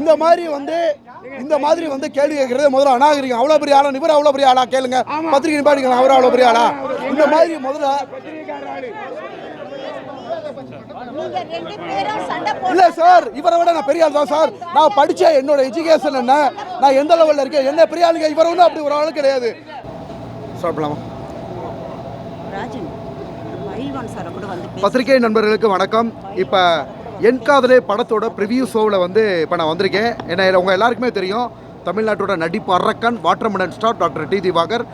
இந்த மாதிரி வந்து இந்த மாதிரி வந்து கேள்வி கேட்கறது முதல்ல அநாகரிகம். அவ்வளோ பெரிய ஆளா? இவர் அவ்வளோ பெரிய ஆளா? கேளுங்க. பத்திரிகை நிப்பாட்டிக்கலாம் அவர் அவ்வளோ பெரிய ஆளா? இந்த மாதிரி முதல்ல நீங்க ரெண்டு பேரும் சண்டை இல்ல சார் இவரை விட நான் பெரிய ஆள் தான் சார். நான் படிச்ச என்னோட எஜுகேஷன் என்ன? நான் எந்த லெவல்ல இருக்கேன்? என்ன பெரிய ஆளுங்க? இவரை வந்து அப்படி ஒரு ஆளு கிடையாது. சாப்பிடலாமா? பத்திரிகை நண்பர்களுக்கு வணக்கம். இப்போ என் காதலே படத்தோட ப்ரிவியூ ஷோவில் வந்து இப்போ நான் வந்திருக்கேன். ஏன்னா உங்கள் எல்லாருக்குமே தெரியும் தமிழ்நாட்டோட நடிப்பு அரக்கன் watermelon star doctor D Diwakar.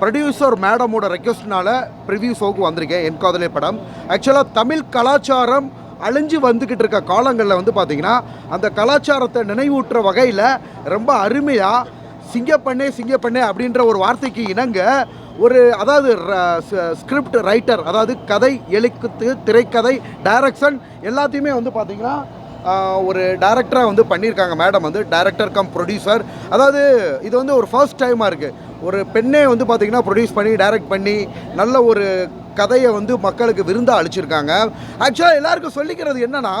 Producer மேடமோட ரெக்வஸ்ட்னால ப்ரிவியூ ஷோவுக்கு வந்திருக்கேன் என் காதலே படம். ஆக்சுவலாக தமிழ் கலாச்சாரம் அழிஞ்சு வந்துக்கிட்டு இருக்க காலங்களில் வந்து பார்த்தீங்கன்னா அந்த கலாச்சாரத்தை நினைவூட்டுற வகையில் ரொம்ப அருமையாக சிங்கப்பண்ணே சிங்கப்பண்ணே அப்படின்ற ஒரு வார்த்தைக்கு இணங்க ஒரு அதாவது ஸ்கிரிப்ட் ரைட்டர் அதாவது கதை எழுத்து திரைக்கதை டைரக்ஷன் எல்லாத்தையுமே வந்து பார்த்தீங்கன்னா ஒரு டைரக்டராக வந்து பண்ணியிருக்காங்க. மேடம் வந்து டைரக்டர் கம் ப்ரொடியூசர் அதாவது இது வந்து ஒரு ஃபர்ஸ்ட் டைமாக இருக்குது ஒரு பெண்ணே வந்து பார்த்திங்கன்னா ப்ரொடியூஸ் பண்ணி டைரக்ட் பண்ணி நல்ல ஒரு கதையை வந்து மக்களுக்கு விருந்தாக அளிச்சிருக்காங்க. ஆக்சுவலாக எல்லாருக்கும் சொல்லிக்கிறது என்னன்னா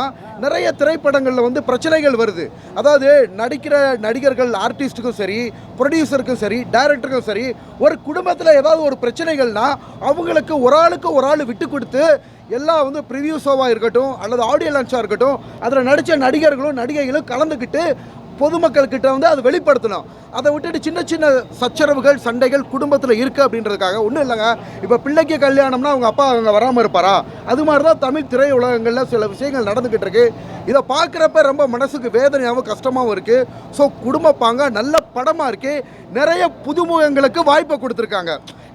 நிறைய திரைப்படங்களில் வந்து பிரச்சனைகள் வருது. அதாவது நடிக்கிற நடிகர்கள் ஆர்டிஸ்ட்டுக்கும் சரி ப்ரொடியூசருக்கும் சரி டைரக்டருக்கும் சரி ஒரு குடும்பத்தில் ஏதாவது ஒரு பிரச்சனைகள்னால் அவங்களுக்கு ஒரு ஆளுக்கு ஒரு ஆள் விட்டு கொடுத்து எல்லாம் வந்து ப்ரிவியூ ஷோவாக இருக்கட்டும் அல்லது ஆடியோ லான்ச்சாக இருக்கட்டும் அதில் நடித்த நடிகர்களும் நடிகைகளும் கலந்துக்கிட்டு பொதுமக்கள்கிட்ட வந்து அதை வெளிப்படுத்தணும். அதை விட்டுட்டு சின்ன சின்ன சச்சரவுகள் சண்டைகள் குடும்பத்தில் இருக்குது அப்படின்றதுக்காக. ஒன்றும் இல்லைங்க. இப்போ பிள்ளைக்கு கல்யாணம்னா அவங்க அப்பா அவங்க வராமல் இருப்பாரா? அது மாதிரி தான் தமிழ் திரையுலகங்களில் சில விஷயங்கள் நடந்துக்கிட்டு இருக்கு. இதை பார்க்குறப்ப ரொம்ப மனசுக்கு வேதனையாகவும் கஷ்டமாகவும் இருக்குது ஸோ குடும்ப பாங்க நல்ல படமாக இருக்குது நிறைய புதுமுகங்களுக்கு வாய்ப்பை கொடுத்துருக்காங்க.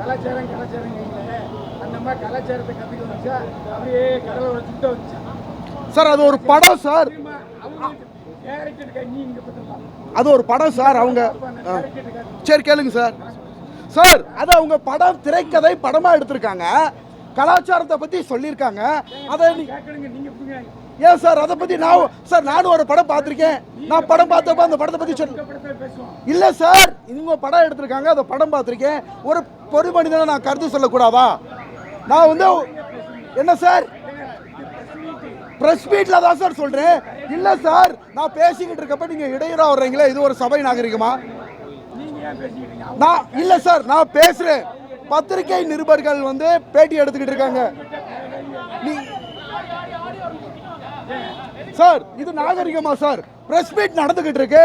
கலாச்சாரம் கலாச்சாரம் அந்த மாதிரி கலாச்சாரத்தை கற்றுக்க வச்சா அப்படியே கடலோட சுத்த வச்சா. சார் அது ஒரு படம் சார். அது ஒரு படம் சார் அவங்க. சரி கேளுங்க சார். சார் அது அவங்க படம் திரைக்கதை படமாக எடுத்திருக்காங்க. கலாச்சாரத்தை பற்றி சொல்லியிருக்காங்க. அதை ஏன் சார் அதை பற்றி நான் சார் நானும் ஒரு படம் பார்த்துருக்கேன். நான் படம் பார்த்தப்ப அந்த படத்தை பற்றி சொல் படத்தை பேசுவோம். இல்லை சார் இவங்க படம் எடுத்திருக்காங்க அதை படம் பார்த்துருக்கேன். ஒரு பொது மனிதனை நான் கருத்து சொல்லக்கூடாதா? நான் வந்து என்ன சார்? ப்ரெஸ் மீட்டில் தான் சார் சொல்கிறேன் இல்லை சார் நான் பேசிக்கிட்டு இருக்கப்ப நீங்கள் இடையூறா வர்றீங்களே இது ஒரு சபை நாகரிகமா? நான் இல்லை சார் நான் பேசுகிறேன் பத்திரிகை நிருபர்கள் வந்து பேட்டி எடுத்துக்கிட்டு இருக்காங்க. சார் இது நாகரிகமா சார்? பிரஸ் மீட் நடந்துகிட்டு இருக்கு.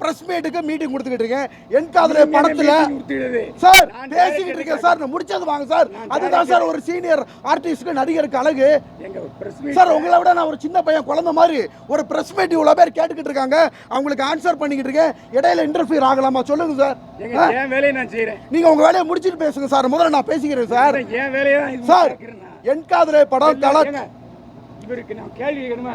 பிரஸ் மீட்டுக்கு மீட்டிங் கொடுத்துக்கிட்டு இருக்கேன். என் காதல படத்துல. சார் நான் பேசிக்கிட்டு இருக்கேன். சார் நான் முடிச்சது வாங்க சார் அதுதான் சார் ஒரு சீனியர் ஆர்டிஸ்ட்க்கு நடிகருக்கு அழகு. எங்க பிரஸ் மீட் சார் உங்களை விட நான் ஒரு சின்ன பையன் குழந்தை மாதிரி. ஒரு பிரஸ் மீட் இவ்வளோ பேர் கேட்டுக்கிட்டு இருக்காங்க. அவங்களுக்கு ஆன்சர் பண்ணிக்கிட்டு இருக்கேன். இடையில இன்டர்ஃபியர் ஆகலாமா? சொல்லுங்க சார் என் வேலையை நான் செய்யறேன் நீங்க உங்க வேலையை முடிச்சிட்டு பேசுங்க சார் முதல்ல நான் பேசிக்கிறேன் சார் என் வேலையை சார். என் காதலே படம் கலா ஏங்க, இவருக்கு நான் கேள்வி கேட்கணுமா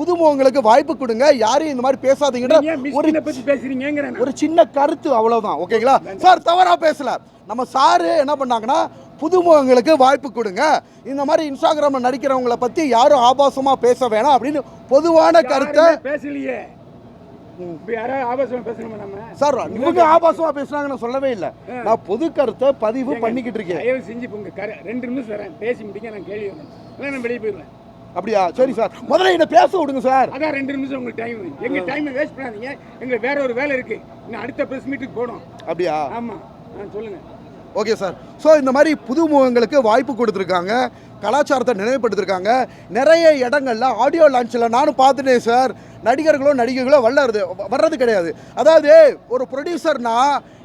புதுமுகங்களுக்கு வாய்ப்பு கொடுங்க. யாரையும் இந்த மாதிரி ஏன் ஒரு பத்தி பேசுறீங்கிறேன் நான். ஒரு சின்ன கருத்து அவ்வளவுதான். ஓகேங்களா? சார் தவறா பேசல. நம்ம சாரு என்ன பண்ணாங்கன்னா புதுமுகங்களுக்கு வாய்ப்பு கொடுங்க. இந்த மாதிரி இன்ஸ்டாகிராம்ல நடிக்கிறவங்கள பத்தி யாரும் ஆபாசமா பேச வேணாம் அப்படின்னு பொதுவான கருத்தை பேசலையே. சார் இவங்க ஆபாசமா பேசுனாங்க நான் சொல்லவே இல்லை. நான் பொது கருத்தை பதிவு பண்ணிக்கிட்டு இருக்கேன். செஞ்சு ரெண்டு நிமிஷம் பேசி முடிக்க நான் கேள்வி வெளியே போயிடுவேன். அப்படியா? சரி சார். முதல்ல என்ன பேச விடுங்க சார். அதான் ரெண்டு நிமிஷம் உங்களுக்கு டைம் எங்க டைமை வேஸ்ட் பண்ணாதீங்க. எங்களுக்கு வேற ஒரு வேலை இருக்கு. இன்னும் அடுத்த பிரஸ் மீட்டுக்கு போகணும். அப்படியா? ஆமா. சொல்லுங்க. Okay sir. ஸோ இந்த மாதிரி புது முகங்களுக்கு வாய்ப்பு கொடுத்துருக்காங்க. கலாச்சாரத்தை நினைவுபடுத்திருக்காங்க. நிறைய இடங்கள்ல ஆடியோ லான்ச்சில் நானும் பார்த்துட்டேன் சார். நடிகர்களோ நடிகைகளோ வளருது வர்றது கிடையாது. அதாவது ஒரு ப்ரொடியூசர்னா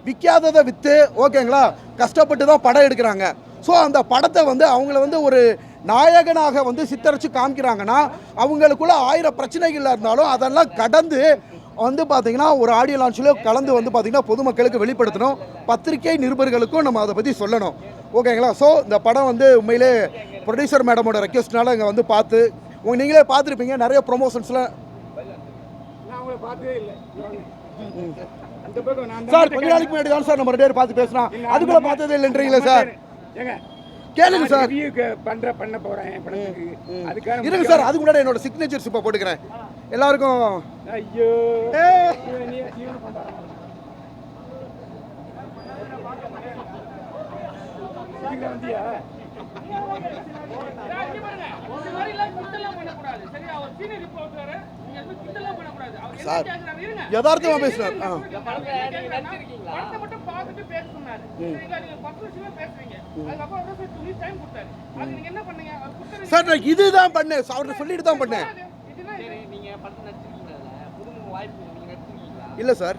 விற்காததை விற்று ஓகேங்களா? கஷ்டப்பட்டு தான் படம் எடுக்கிறாங்க. ஸோ அந்த படத்தை வந்து அவங்கள வந்து ஒரு நாயகனாக வந்து சித்தரித்து காமிக்கிறாங்கன்னா அவங்களுக்குள்ள ஆயிரம் பிரச்சனைகள் இருந்தாலும் அதெல்லாம் கடந்து வந்து பார்த்தீங்கன்னா ஒரு ஆடியோ லான்ச்சில் கலந்து வந்து பார்த்தீங்கன்னா பொதுமக்களுக்கு வெளிப்படுத்தணும். பத்திரிகை நிருபர்களுக்கும் நம்ம அதை பற்றி சொல்லணும். ஓகேங்களா ஸோ இந்த படம் வந்து உண்மையிலே ப்ரொடியூசர் மேடமோட ரெக்வஸ்ட்னால இங்கே வந்து பார்த்து உங்க நீங்களே பார்த்துருப்பீங்க. நிறைய ப்ரொமோஷன்ஸில் நான் உங்களை பார்த்ததே இல்லை. அந்த பக்கம் நான் சார் கொஞ்ச நாளைக்கு முன்னாடி தான் சார் நம்ம ரெண்டு பேரும் பார்த்து பேசினோம். அதுக்குள்ள பார்த்ததே இல்லைன்றீங்களே சார் ஏங்க கேளுங்க சார். ரிவ்யூக்கு பண்ற பண்ண போறேன் படத்துக்கு. அதுக்காக இருங்க சார் அதுக்கு முன்னாடி என்னோட சிக்னேச்சர்ஸ் இப்போ போட்டுக்கிறேன். எல்லாருக்கும். ஐயோ? சார் யதார்த்தமா பேசுறாரு. பார்த்துட்டு பேச சொன்னாரு. சரிங்களா? நீங்க பத்து வருஷமா பேசுறீங்க. அதுக்கப்புறம் ஒரு வருஷம் சொல்லி time கொடுத்தாரு. அதுக்கு நீங்க என்ன பண்ணீங்க? அவர் சார் நான் இதுதான் பண்ணேன் அவர்கிட்ட சொல்லிட்டு தான் பண்ணேன் இது. நீங்க படத்துல நடிச்சிருக்கீங்களா? புதுமுக வாய்ப்பு நீங்க நடிச்சிருக்கீங்களா இல்லை சார்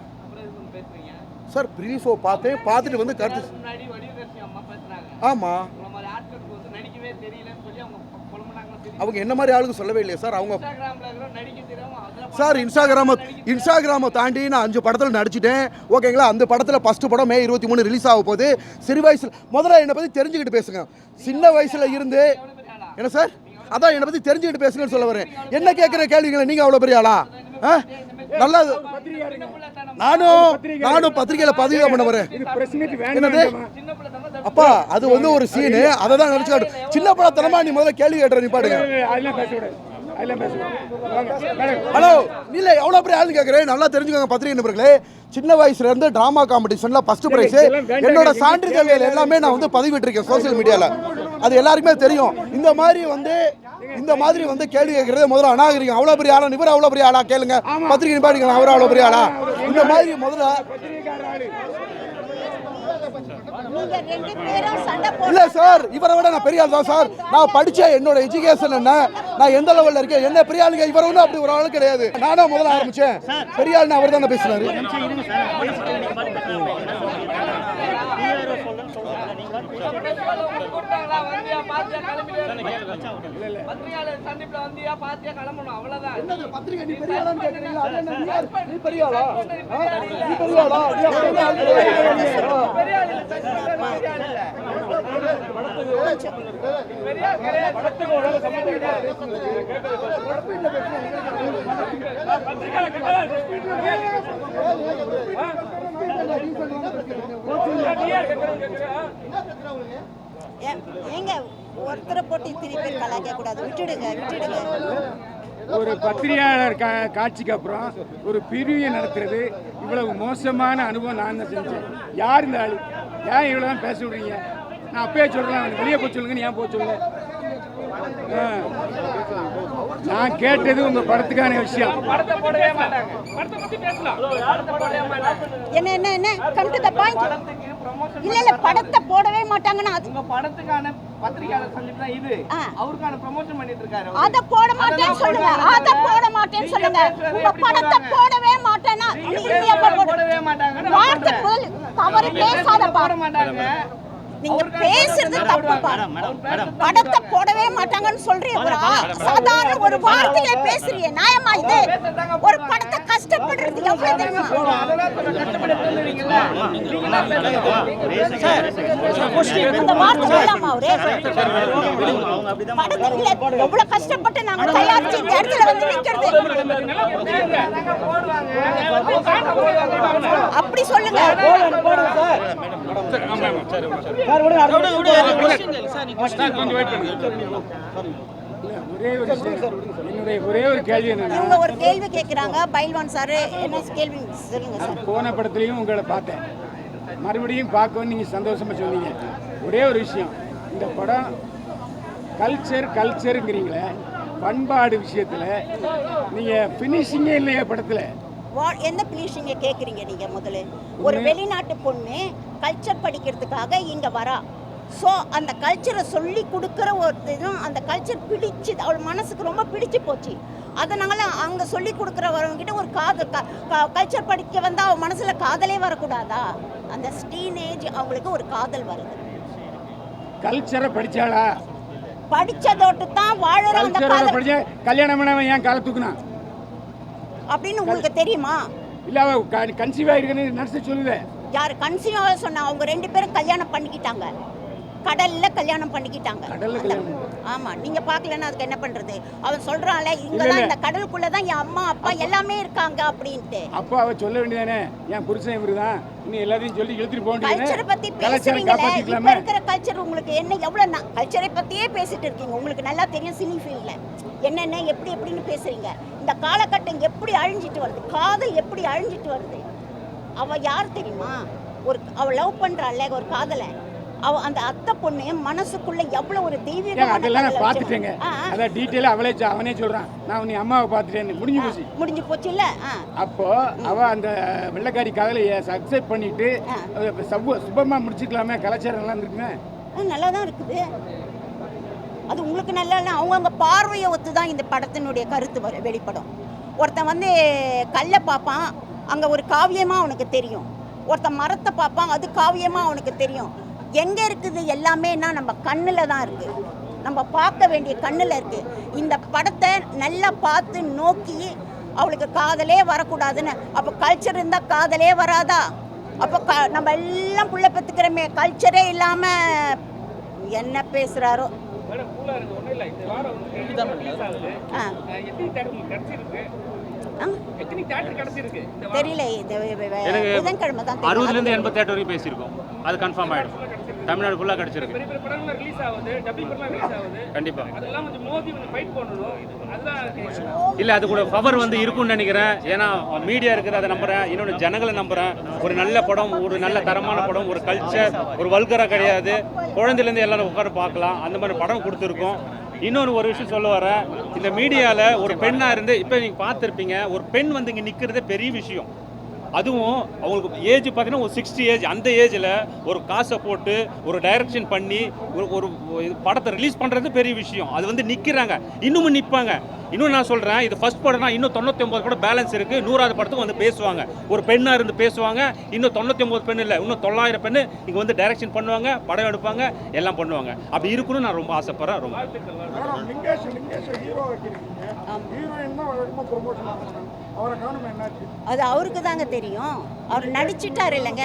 பேசுறீங்க சார் ப்ரீ ஷோ பார்த்தேன் பார்த்துட்டு வந்து கருத்து முன்னாடி வடிவதர்ஷி அம்மா பேசுறாங்க உங்களை மாதிரி ஆட்களுக்கு வந்து நடிக்கவே தெரியலன்னு சொல்லி அவங்க அவங்க என்ன மாதிரி ஆளுங்க சொல்லவே இல்லையா சார் அவங்க சார் இன்ஸ்டாகிராமை இன்ஸ்டாகிராமை தாண்டி நான் அஞ்சு படத்தில் நடிச்சிட்டேன். ஓகேங்களா? அந்த படத்தில் ஃபஸ்ட்டு படம் மே இருபத்தி மூணு ரிலீஸ் ஆக போகுது. சிறு வயசில் முதல்ல என்னை பற்றி தெரிஞ்சுக்கிட்டு பேசுங்க. சின்ன வயசில் இருந்து என்ன சார்? அதான் என்னை பற்றி தெரிஞ்சுக்கிட்டு பேசுங்கன்னு சொல்ல வரேன். என்ன கேட்குற கேள்விகளை நீங்கள் அவ்வளோ பெரிய ஆளா? ஆ நல்லா நானும் நானும் பத்திரிகையில் பதிவு பண்ண வரேன் என்னது? அப்பா அது வந்து ஒரு சீனு அதை தான் நினச்சி சின்ன படத்தனமா நீ முதல்ல கேள்வி கேட்டுற நீ பாடுங்க ஹலோ இல்ல எவ்வளவு பெரிய ஆளுன்னு கேக்குறேன். நல்லா தெரிஞ்சுக்கோங்க பத்திரிகை நண்பர்களே. சின்ன வயசுல இருந்து டிராமா காம்படிஷன்ல ஃபர்ஸ்ட் பிரைஸ். என்னோட சான்றிதழ்கள் எல்லாமே நான் வந்து பதிவிட்டிருக்கேன் சோஷியல் மீடியால அது எல்லாருக்குமே தெரியும். இந்த மாதிரி வந்து இந்த மாதிரி வந்து கேள்வி கேட்கறது முதல்ல அநாகரிகம். அவ்வளவு பெரிய ஆளா? இவர் அவ்வளவு பெரிய ஆளா? கேளுங்க. பத்திரிகை நிப்பாடிக்கலாம் அவர் அவ்வளவு பெரிய ஆளா? இந்த மாதிரி முதல்ல ஆளு இல்ல சார். இவரை விட நான் பெரிய ஆள் தான் சார். நான் படிச்ச என்னோட எஜுகேஷன் என்ன? நான் எந்த லெவல்ல இருக்கேன்? என்ன பெரிய ஆளுங்க? இவரை ஒன்றும் அப்படி ஒரு ஆள் கிடையாது. நானும் முதல்ல ஆரம்பிச்சேன். பெரிய ஆள்னு அவர் தானே பேசுனாரு கூப்பிட்டாங்களா வந்தியா பாத்தியா கிளம்பிடு பத்திரிகையாளர் சந்திப்புல வந்தியா பாத்தியா கிளம்பணும் அவ்வளவுதான் பத்திரிகை நீ பெரிய ஆளான்னு கேக்குறீங்களா? அது நீ பெரிய ஆளா? நீ பெரிய ஆளா? நீ பெரிய பெரிய பெரிய கிடையாது ஏங்க ஒருத்தரை போட்டு திருப்பி கலாய்க்க கூடாது விட்டுடுங்க விட்டுடுங்க. ஒரு பத்திரிகையாளர் கா காட்சிக்கு அப்புறம் ஒரு பிரிவியை நடத்துறது. இவ்வளவு மோசமான அனுபவம் நான் தான் செஞ்சேன். யார் இந்த ஆளு? ஏன் இவ்வளோ தான் பேச விடுறீங்க? நான் அப்பயே சொல்கிறேன் அவனுக்கு வெளியே போய் சொல்லுங்க ஏன் போக சொல்லுங்க? ஆ. நான் கேட்டது உங்க படத்துக்கான விஷயம். படத்தை போடவே மாட்டாங்க. படத்தை பத்தி பேசலாம். படத்தை போடவே மாட்டாங்க. என்ன என்ன என்ன? கம் டு த பாயிண்ட் படத்துக்கு ப்ரமோஷன் இல்ல இல்ல படத்தை போடவே மாட்டாங்கன்னா உங்க படத்துக்கான பத்திரிகையாளர் சந்திப்பு தான் இது. அவருக்கான ப்ரமோஷன் பண்ணிட்டு இருக்காரு. அத போட மாட்டேன்னு சொல்லுங்க. அத போட மாட்டேன்னு சொல்லுங்க. உங்க படத்தை போடவே மாட்டேன்னா போடவே மாட்டாங்க வார்த்தை முதல் தவறு பேசாதப்பா. போட மாட்டாங்க. நீங்க பேசுறது தப்புப்பா. படத்தை போடவே மாட்டாங்கன்னு சொல்றீங்க ஒரு சாதாரண ஒரு வார்த்தையில பேசுறீங்க. நியாயமா இது? ஒரு படத்தை கஷ்டப்படுறது எவ்வளவு தெரியுமா அந்த வார்த்தை அவரு எவ்வளவு கஷ்டப்பட்டு நாங்க தயாரிச்சு இந்த இடத்துல வந்து நிக்கிறது அப்படி சொல்லுங்க விஷயம். என்னுடைய ஒரே ஒரு கேள்வி என்னன்னா இவங்க ஒரு கேள்வி கேக்குறாங்க. பைல்வான் சார் என்ன கேள்வி? சொல்லுங்க சார். போன படத்துலையும் உங்களை பார்த்தேன். மறுபடியும் பார்க்கவும் நீங்கள் சந்தோஷமாக சொன்னீங்க. ஒரே ஒரு விஷயம். இந்த படம் கல்ச்சர் கல்ச்சருங்கிறீங்களே பண்பாடு விஷயத்தில் நீங்கள் ஃபினிஷிங்கே இல்லையா படத்தில். எந்த பிளீஷிங்க கேட்குறீங்க நீங்கள் முதல்ல? ஒரு வெளிநாட்டு பொண்ணு கல்ச்சர் படிக்கிறதுக்காக இங்கே வரா. ஸோ அந்த கல்ச்சரை சொல்லி கொடுக்குற ஒரு இதுவும் அந்த கல்ச்சர் பிடிச்சு அவள் மனசுக்கு ரொம்ப பிடிச்சு போச்சு. அதனால் அங்கே சொல்லி கொடுக்குறவங்ககிட்ட ஒரு காதல் கல்ச்சர் படிக்க வந்தால் அவள் மனசில் காதலே வரக்கூடாதா? அந்த ஸ்டீனேஜ் அவங்களுக்கு ஒரு காதல் வருது. கல்ச்சரை படிச்சாளா? படிச்சதோட்டு தான் வாழற அந்த காதல். படிச்ச கல்யாணம் பண்ணவன் ஏன் காலை தூக்குனான் அப்படின்னு உங்களுக்கு தெரியுமா? இல்லை அவ கன்சீவ் ஆகிருக்குன்னு நர்ஸ் சொல்லுதே. யார் கன்சியூவா சொன்னா அவங்க ரெண்டு பேரும் கல்யாணம் பண்ணிக்கிட்டாங்க. கடல்ல கல்யாணம் பண்ணிக்கிட்டாங்க. ஆமா நீங்க பார்க்கலன்னா அதுக்கு என்ன பண்றது? அவன் சொல்றான்ல இங்க இல்ல, தான் இல்ல. இந்த கடலுக்குள்ள தான் என் அம்மா அப்பா எல்லாமே இருக்காங்க அப்படின்ட்டு. அப்பா அவ சொல்ல வேண்டியதானே? என் புருஷன் இவரு தான் இன்னும் எல்லாத்தையும் சொல்லி இழுத்துட்டு போக கல்ச்சரை பத்தி பேசுறீங்களே இப்ப இருக்கிற கல்ச்சர் உங்களுக்கு என்ன எவ்வளவு கல்ச்சரை பத்தியே பேசிட்டு இருக்கீங்க. உங்களுக்கு நல்லா தெரியும் சினி ஃபீல்ட்ல என்னென்ன எப்படி எப்படின்னு பேசுறீங்க. இந்த காலகட்டம் எப்படி அழிஞ்சிட்டு வருது? காதல் எப்படி அழிஞ்சிட்டு வருது? அவ யார் தெரியுமா? ஒரு அவ லவ் பண்றாள்ல ஒரு காதலை. அவ அந்த அத்தை பொண்ணு மனசுக்குள்ள எவ்வளவு ஒரு ஏன் தெய்வீகமான அதெல்லாம் நான் காதலை பார்த்துட்டேங்க. அதான் டீட்டெயிலாக அவளே அவனே சொல்றான். நான் உன்னை அம்மாவை பார்த்துட்டேன்னு முடிஞ்சு போச்சு. முடிஞ்சு போச்சு இல்ல அப்போ அவ அந்த வெள்ளைக்காரி காதலையை அக்செப்ட் பண்ணிட்டு ஆ. அவ சபு சுபமா முடிச்சுக்கலாமே கலாச்சாரம் நல்லா இருந்துருக்குமே. நல்லா தான் இருக்குது. அது உங்களுக்கு நல்லா இல்லை அவங்கவுங்க பார்வையை ஒத்து தான் இந்த படத்தினுடைய கருத்து வர வெளிப்படும். ஒருத்தன் வந்து கல்லை பார்ப்பான் அங்கே ஒரு காவியமாக அவனுக்கு தெரியும். ஒருத்தன் மரத்தை பார்ப்பான் அது காவியமாக அவனுக்கு தெரியும். எங்கே இருக்குது எல்லாமேனா நம்ம கண்ணில் தான் இருக்குது நம்ம பார்க்க வேண்டிய கண்ணில் இருக்குது இந்த படத்தை நல்லா பார்த்து நோக்கி அவளுக்கு காதலே வரக்கூடாதுன்னு. அப்போ கல்ச்சர் இருந்தால் காதலே வராதா? அப்போ க நம்ம எல்லாம் புள்ள பெற்றுக்கிறோமே கல்ச்சரே இல்லாமல் என்ன பேசுகிறாரோ தெரியல புதன்கிழமை தான் அறுபதுலேருந்து. எண்பத்தெட்டு வரைக்கும் பேசியிருக்கோம். அது கன்ஃபார்ம் ஆகிடும் தமிழ்நாடு ஃபுல்லாக கிடச்சிருக்கு. பெரிய பெரிய படங்கள்லாம் ரிலீஸ் ஆகுது டப்பிங் படம்லாம் ரிலீஸ் ஆகுது. கண்டிப்பாக அதெல்லாம் கொஞ்சம் மோதி கொஞ்சம் ஃபைட் பண்ணணும். அதுதான் இல்லை அது கூட பவர் வந்து இருக்கும்னு நினைக்கிறேன். ஏன்னா மீடியா இருக்குது அதை நம்புறேன். இன்னொன்று ஜனங்களை நம்புறேன். ஒரு நல்ல படம் ஒரு நல்ல தரமான படம் ஒரு கல்ச்சர் ஒரு வல்கரா கிடையாது. குழந்தையிலேருந்து எல்லாரும் உட்கார பார்க்கலாம். அந்த மாதிரி படம் கொடுத்துருக்கோம். இன்னொன்று ஒரு விஷயம் சொல்ல வரேன். இந்த மீடியாவில் ஒரு பெண்ணாக இருந்து இப்போ நீங்கள் பார்த்துருப்பீங்க ஒரு பெண் வந்து இங்கே நிற்கிறதே பெரிய விஷயம். அதுவும் அவங்களுக்கு ஏஜ் பார்த்தீங்கன்னா ஒரு சிக்ஸ்டி ஏஜ் அந்த ஏஜில் ஒரு காசை போட்டு ஒரு டைரக்ஷன் பண்ணி ஒரு ஒரு படத்தை ரிலீஸ் பண்ணுறது பெரிய விஷயம். அது வந்து நிற்கிறாங்க இன்னமும் நிற்பாங்க இன்னும் நான் சொல்கிறேன் இது ஃபர்ஸ்ட் படம்னா இன்னும் தொண்ணூற்றி ஒம்பது படம் பேலன்ஸ் இருக்குது நூறாவது படத்துக்கு வந்து பேசுவாங்க. ஒரு பெண்ணாக இருந்து பேசுவாங்க. இன்னும் தொண்ணூற்றி ஒம்பது பெண் இல்லை இன்னும் தொள்ளாயிரம் பெண்ணு இங்கே வந்து டைரக்ஷன் பண்ணுவாங்க படம் எடுப்பாங்க எல்லாம் பண்ணுவாங்க. அப்படி இருக்கணும்னு நான் ரொம்ப ஆசைப்பட்றேன் ரொம்ப. அது அவருக்கு தாங்க தெரியும். அவர் நடிச்சிட்டாரு இல்லைங்க.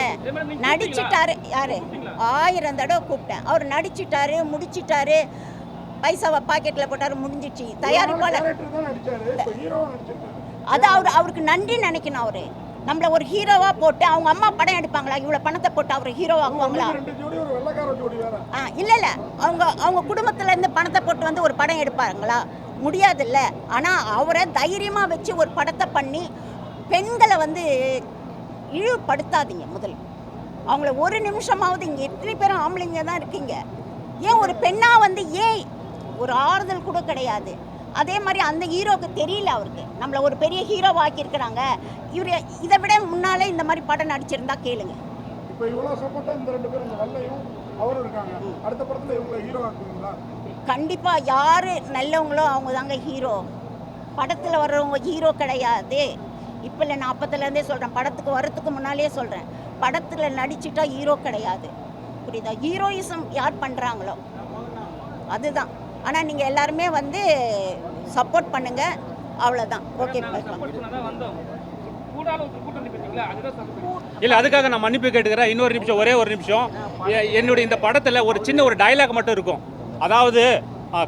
நடிச்சிட்டாரு. யாரு? ஆயிரம் தடவை கூப்பிட்டேன். அவர் நடிச்சிட்டாரு முடிச்சிட்டாரு. பைசாவை பாக்கெட்டில் போட்டாரு முடிஞ்சிச்சு. தயாரிப்பாளர். அது அவர் அவருக்கு நன்றி நினைக்கணும் அவரு. நம்மள ஒரு ஹீரோவா போட்டு அவங்க அம்மா படம் எடுப்பாங்களா? இவ்வளவு பணத்தை போட்டு அவர் ஹீரோ ஆக்குவாங்களா? ரெண்டு ஜோடி ஒரு வெள்ளக்கார ஜோடி வேற. ஆ இல்ல இல்ல. அவங்க அவங்க குடும்பத்துல இருந்து பணத்தை போட்டு வந்து ஒரு படம் எடுப்பாங்களா? முடியாதுல்ல. ஆனா அவரை தைரியமா வச்சு ஒரு படத்தை பண்ணி பெண்களை வந்து இழிவுபடுத்தாதீங்க முதல் அவங்கள ஒரு நிமிஷமாவது இங்க எத்தனை பேரும் ஆம்பளைங்க தான் இருக்கீங்க. ஏன் ஒரு பெண்ணா வந்து ஏன் ஒரு ஆறுதல் கூட கிடையாது? அதே மாதிரி அந்த ஹீரோக்கு தெரியல அவருக்கு. நம்மள ஒரு பெரிய ஹீரோவா ஆக்கியிருக்கிறாங்க. இவர் இதை விட முன்னாலே இந்த மாதிரி படம் நடிச்சிருந்தா கேளுங்க. இப்போ இவ்வளோ சப்போர்ட்டாக இந்த ரெண்டு பேரும் இந்த வெள்ளையும் அவரும் இருக்காங்க. அடுத்த படத்தில் இவங்களை ஹீரோ ஆக்குவீங்களா? கண்டிப்பா யாரு நல்லவங்களோ அவங்க தாங்க ஹீரோ படத்துல வர்றவங்க ஹீரோ கிடையாது. இப்போ இல்லை நான் அப்பத்துலேருந்தே சொல்கிறேன் படத்துக்கு வரத்துக்கு முன்னாலே சொல்கிறேன் படத்தில் நடிச்சிட்டா ஹீரோ கிடையாது. புரியுதா? ஹீரோயிசம் யார் பண்ணுறாங்களோ அதுதான். ஆனால் நீங்கள் எல்லாருமே வந்து சப்போர்ட் பண்ணுங்க. அவ்வளோதான் ஓகே இல்லை அதுக்காக நான் மன்னிப்பு கேட்டுக்கிறேன். இன்னொரு நிமிஷம் ஒரே ஒரு நிமிஷம். என்னுடைய இந்த படத்தில் ஒரு சின்ன ஒரு டயலாக் மட்டும் இருக்கும். அதாவது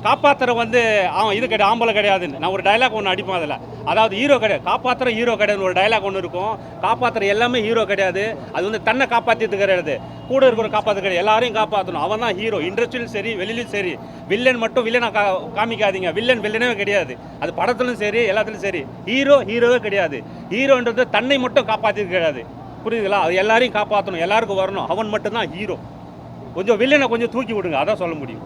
காப்பாத்துற வந்து அவன் இது கிடையாது ஆம்பளை கிடையாதுன்னு. நான் ஒரு டயலாக் ஒன்று அடிப்பேன் அதில். அதாவது ஹீரோ கிடையாது. காப்பாத்துற ஹீரோ கிடையாதுன்னு ஒரு டயலாக் ஒன்று இருக்கும். காப்பாத்துற எல்லாமே ஹீரோ கிடையாது. அது வந்து தன்னை காப்பாற்றிட்டு கிடையாது கூட இருக்கிற காப்பாற்ற கிடையாது. எல்லாரையும் காப்பாற்றணும் அவன் தான் ஹீரோ இண்டஸ்ட்ரியிலும் சரி வெளியிலும் சரி. வில்லன் மட்டும் வில்லனை கா காமிக்காதீங்க. வில்லன் வில்லனே கிடையாது. அது படத்துலையும் சரி எல்லாத்துலையும் சரி. ஹீரோ ஹீரோவே கிடையாது. ஹீரோன்றது தன்னை மட்டும் காப்பாற்றிட்டு கிடையாது. புரியுதுங்களா? அது எல்லாரையும் காப்பாற்றணும் எல்லாருக்கும் வரணும். அவன் மட்டும்தான் ஹீரோ கொஞ்சம் வில்லனை கொஞ்சம் தூக்கி விடுங்க. அதான் சொல்ல முடியும்.